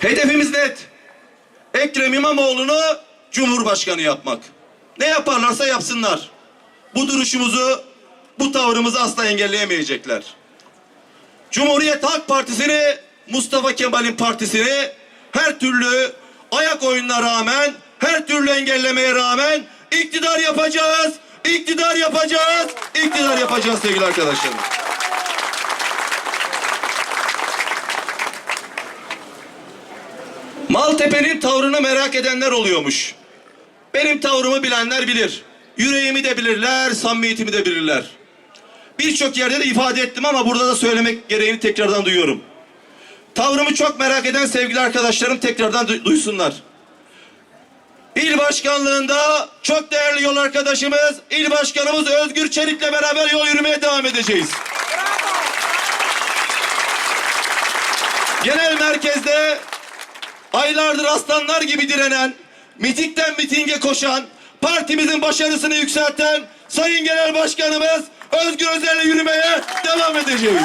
Hedefimiz net. Ekrem İmamoğlu'nu Cumhurbaşkanı yapmak. Ne yaparlarsa yapsınlar. Bu duruşumuzu, bu tavrımızı asla engelleyemeyecekler. Cumhuriyet Halk Partisi'ni, Mustafa Kemal'in partisini her türlü ayak oyununa rağmen, her türlü engellemeye rağmen iktidar yapacağız, iktidar yapacağız, iktidar yapacağız sevgili arkadaşlarım. Maltepe'nin tavrını merak edenler oluyormuş. Benim tavrımı bilenler bilir. Yüreğimi de bilirler, samimiyetimi de bilirler. Birçok yerde de ifade ettim ama burada da söylemek gereğini tekrardan duyuyorum. Tavrımı çok merak eden sevgili arkadaşlarım tekrardan du- duysunlar. İl başkanlığında çok değerli yol arkadaşımız, il başkanımız Özgür Çelik'le beraber yol yürümeye devam edeceğiz. Genel merkezde aylardır aslanlar gibi direnen, mitingden mitinge koşan, partimizin başarısını yükselten Sayın Genel Başkanımız Özgür Özel'le yürümeye devam edeceğiz.